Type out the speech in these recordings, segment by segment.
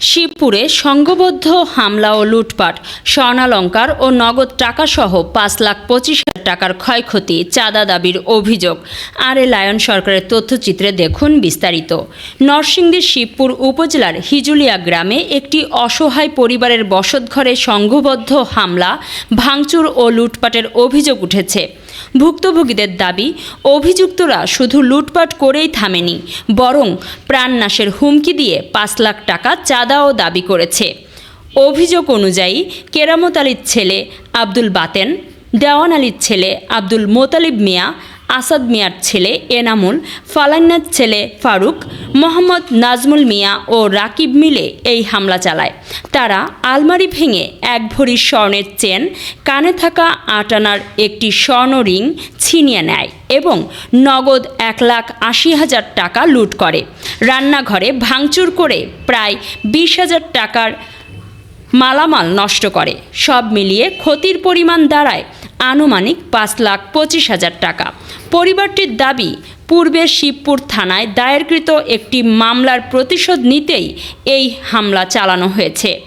শিবপুরে সংঘবদ্ধ হামলা ও লুটপাট, স্বর্ণালঙ্কার ও নগদ টাকাসহ পাঁচ লাখ পঁচিশ হাজার টাকার ক্ষয়ক্ষতি, চাঁদা দাবির অভিযোগ। আর এ লায়ন সরকারের তথ্যচিত্রে দেখুন বিস্তারিত। নরসিংদীর শিবপুর উপজেলার হিজুলিয়া গ্রামে একটি অসহায় পরিবারের বসতঘরে সংঘবদ্ধ হামলা, ভাঙচুর ও লুটপাটের অভিযোগ উঠেছে। ভুক্তভোগীদের দাবি, অভিযুক্তরা শুধু লুটপাট করেই থামেনি, বরং প্রাণনাশের হুমকি দিয়ে পাঁচ লাখ টাকা চাঁদাও দাবি করেছে। অভিযোগ অনুযায়ী কেরামত আলীর ছেলে আব্দুল বাতেন, দেওয়ান আলীর ছেলে আব্দুল মোতালিব মিয়া আসাদ মিয়ার ছেলে এনামুল, ফালান্নার ছেলে ফারুক, মোহাম্মদ নাজমুল মিয়া ও রাকিব মিলে এই হামলা চালায়। তারা আলমারি ভেঙে এক ভরি স্বর্ণের চেন, কানে থাকা আট আনার একটি স্বর্ণ রিং ছিনিয়ে নেয় এবং নগদ এক লাখ আশি হাজার টাকা লুট করে। রান্নাঘরে ভাঙচুর করে প্রায় বিশ হাজার টাকার মালামাল নষ্ট করে। সব মিলিয়ে ক্ষতির পরিমাণ দাঁড়ায় আনুমানিক পাঁচ লাখ পঁচিশ হাজার টাকা। পরিবারটির দাবি, পূর্বে শিবপুর থানায় দায়েরকৃত একটি মামলার প্রতিশোধ নিতেই এই হামলা চালানো হয়েছে।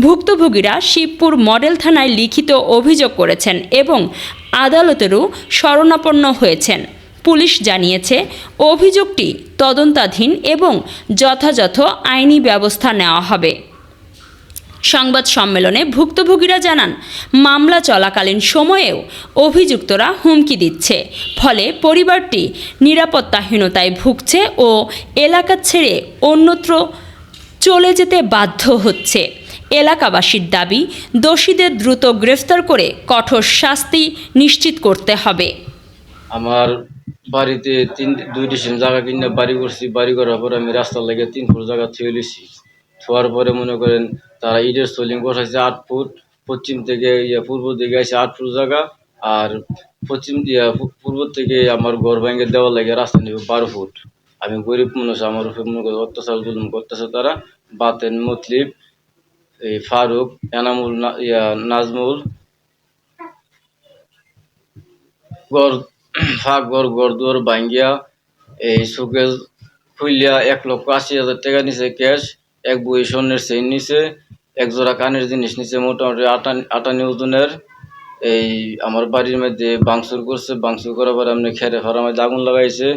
ভুক্তভোগীরা শিবপুর মডেল থানায় লিখিত অভিযোগ করেছেন এবং আদালতেরও শরণাপন্ন হয়েছেন। পুলিশ জানিয়েছে, অভিযোগটি তদন্তাধীন এবং যথাযথ আইনি ব্যবস্থা নেওয়া হবে। সংবাদ সম্মেলনে ভুক্তভোগীরা জানান, মামলা চলাকালীন সময়েও অভিযুক্তরা হুমকি দিচ্ছে। ফলে পরিবারটি নিরাপত্তাহীনতায় ভুগছে ও এলাকা ছেড়ে অন্যত্র চলে যেতে বাধ্য হচ্ছে। এলাকাবাসীর দাবি, দোষীদের দ্রুত গ্রেফতার করে কঠোর শাস্তি নিশ্চিত করতে হবে। আমার বাড়িতে তিন, দুই ডিসেম জায়গা কিনে বাড়ি করছি, বাড়ি করার পরে আমি রাস্তার লেগে তিন ফুট জায়গা থুয়ে লিছি থোয়ার পরে মনে করেন তারা ইটের সোলিং বসাইছে আট ফুট, পশ্চিম থেকে ইয়ে পূর্ব দিকে আছে আট ফুট জায়গা, আর পশ্চিম পূ- পূর্ব থেকে আমার ঘর ভেঙে দেওয়া লাগে রাস্তা নেবে বারো ফুট। আমি গরিব মানুষ, আমার উপরে মনে করেন অত্যাচার, জুলুম করতেছে তারা। বাতেন, মতলিব, এই ফারুক, এনামুল ইয়া নাজমুল। গড় ফাঁক গড় গড় দুয়ার ভাঙ্গিয়া, এই শোকেজ খুলিয়া এক লক্ষ আশি হাজার টাকা নিছে ক্যাশ, এক বই স্বর্ণের চেইন নিছে। এক জোড়া কানের জিনিস নিচে মোটামুটি আটা আটানি ওজনের এই আমার বাড়ির মধ্যে বাংসুর করছে, বাংসুর করার পরে আপনি খেরে ফেরার মধ্যে আগুন লাগাইছে।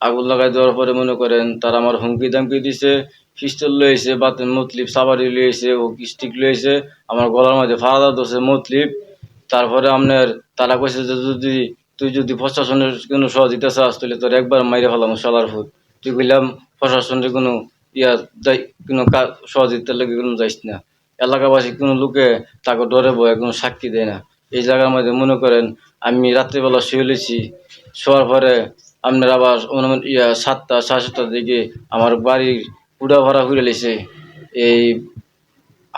আগুন লাগাই দেওয়ার পরে মনে করেন তারা আমার হুমকি দামকি দিছে, পিস্তল লইছে বাতেন মতলিব সাবারি লইছে, ও স্টিক লইছে, আমার গলার মধ্যে ফাড়া দোষে মতলিব। তারপরে আপনার তারা কইছে যে যদি, তুই যদি প্রশাসনের কোনো সহযোগিতা চাস, তাহলে তোর একবার মাইরে ফেলাম সালার ফুট তুই কইলাম প্রশাসনের কোনো ইয়া যাই, কোনো কা- সহযোগিতার লাগে কোনো যাইস না। এলাকাবাসী কোনো লোকে তাকে ডরে বয়ে কোনো সাক্ষী দেয় না। এই জায়গার মধ্যে মনে করেন, আমি রাত্রিবেলা শুয়ে লেছি শোয়ার পরে আপনার আবার ইয়া সাতটা, সাড়ে সাতটার দিকে আমার বাড়ির পুডা ভরা ঘুরে লেছে। এই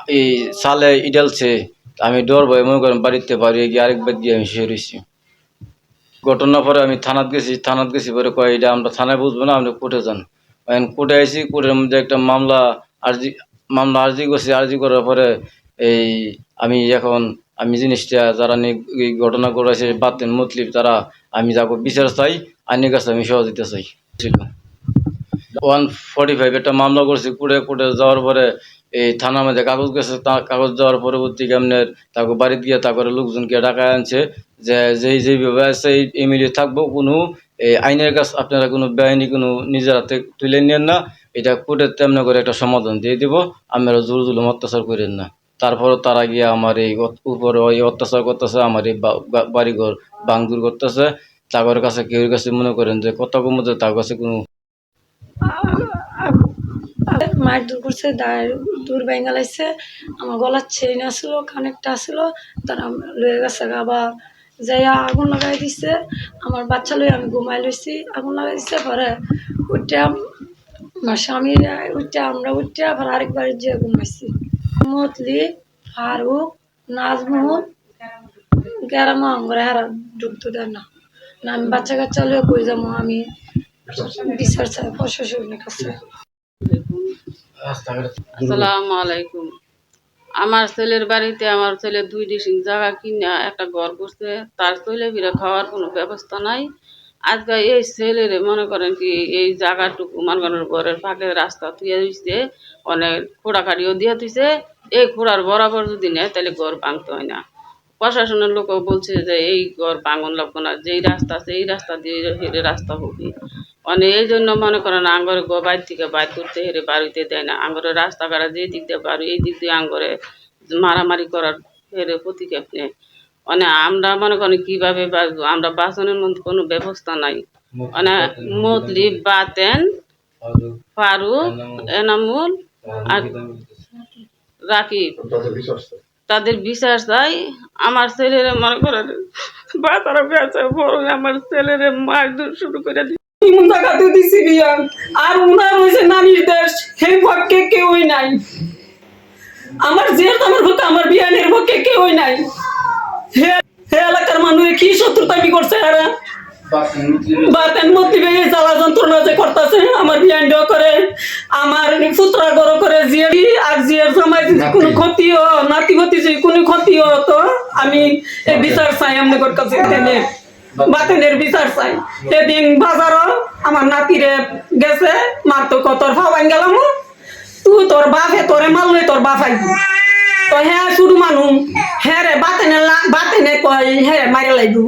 এই সালে ইডালছে আমি ডর ভয়ে মনে করেন বাড়িতে বাড়ি গিয়ে আরেকবার গিয়ে আমি শুয়ে রয়েছি ঘটনা পরে আমি থানাত গেছি থানাত গেছি পরে কয়, এটা আমরা থানায় বুঝব না, আপনি কোর্টে যান। কোর্টে আইসি, কোর্টের মধ্যে একটা মামলা আর্জি মামলা আর্জি করছি, আর্জি করার পরে এই আমি এখন, আমি জিনিসটা যারা নিয়ে এই ঘটনা করেছে বাতেন মুতলিফ তারা আমি যাকে বিচার চাই, আইনের কাছে আমি সহযোগিতা চাই। ওয়ান ফর্টি ফাইভ একটা মামলা করছি কোর্টে কোর্টে যাওয়ার পরে এই থানার মধ্যে কাগজ গেছে কাগজ দেওয়ার পরবর্তীকে আপনার তাকে বাড়িতে গিয়ে তারপরে লোকজনকে ডাকায় আনছে, যে যেই যেইভাবে আছে, এই এই মিলিয়ে থাকব কোনো, এই আইনের কাছে আপনারা কোনো বেআইনি কোনো নিজের হাতে তুলে নেন না, এটা কোর্টের তেমন করে একটা সমাধান দিয়ে দিব, আপনারা জোর জুলুম অত্যাচার করেন না। তারপরও তারা গিয়ে আমার এই উপরে ওই অত্যাচার করতেছে, আমার এই বাড়িঘর ভাঙচুর করতেছে, তাদের কাছে কেউ কাছে মনে করেন যে কত কমতে তার কাছে কোনো মায়ের দূর করছে, দায়ের দূর ভেঙে লাগছে আমার গলার চেইন আসলো কানেকটা আসলো তারা লয়ে গেছে আবার যাইয়া আগুন লাগাই দিছে। আমার বাচ্চা লই আমি ঘুমাই লইছি, আগুন লাগাই দিছে, পরে উঠে আমার স্বামী উঠে আমরা উঠে আবার আরেকবার যে ঘুমাইছি। মতলি, ফারুক, নাজমুল, গ্যারামা, আমরা হারা ঢুকতে দেয় না। না, আমি বাচ্চা কাচ্চা লয়ে কই যাব, আমি আমার ছেলের বাড়িতে আমার ছেলে দুই ডিসিং জায়গা কিনে একটা ঘর করছে, তার ছেলে ফিরে খাওয়ার কোনো ব্যবস্থা নাই। আজকে এই ছেলের মনে করেন কি, এই জায়গাটুকু মনে করেন ঘরের ফাঁকে রাস্তা তুইয়া দিচ্ছে অনেক খোড়াখাড়িও দিয়ে দিছে। এই খোড়ার বরাবর যদি নেয়, তাহলে ঘর ভাঙতে হয় না। প্রশাসনের লোকও বলছে যে, এই ঘর ভাঙন লাগবো না, যেই রাস্তা আছে, এই রাস্তা দিয়ে রাস্তা হবে। মানে এই জন্য মনে করেন আঙ্গরে গো বাইর থেকে বাইর করতে হেরে বাড়িতে দেয় না। আঙ্গরে রাস্তাঘাট যে দিক দিয়ে বাড়ি এই দিক দিয়ে আঙ্গরে মারামারি করার হেরে প্রতিক্ষেপ নেয় মানে আমরা মনে করেন কীভাবে বাঁচবো? আমরা বাঁচানোর মধ্যে কোনো ব্যবস্থা নাই। মানে মতলিব বাতেন ফারুক এনামুল আর রাকিব। তাদের বিশ্বাস চাই আমার ছেলেরা মনে করেন বাতারা বেঁচে বড় আমার ছেলেরে মারধর শুরু করে দিচ্ছে ইমন জায়গাতে দিছি বিয়া। আর উনার হয়েছে নানির দেশ সেই পক্ষে কেউই নাই। আমার যে আমার হতো আমার বিয়ানের পক্ষে কেউই নাই। হে হে এলাকার মানুষ কি শত্রুতামি করছে এরা? বাতেন মতি বেয়ে জ্বালা যন্ত্রণা যে করতেছে আমার বিয়ান করে আমার পুত্রা গড় করে জিয়ে আর জিয়ের সময় কোনো ক্ষতি হ নাতি গতি কোনো ক্ষতি হতো আমি বিচার চাই আমাদের কাছে। তেনে বাতেনের বিচার চাই। সেদিন বাজারও আমার নাতিরে গেছে, মার তো কতর ফাওয়াই গেলাম তুই তোর বাপে তোরে মারলে তোর আইব। তো হ্যাঁ শুধু মানুষ হ্যাঁ রে বাতেনে বাতেনে কয় হ্যাঁ মারে লাগবো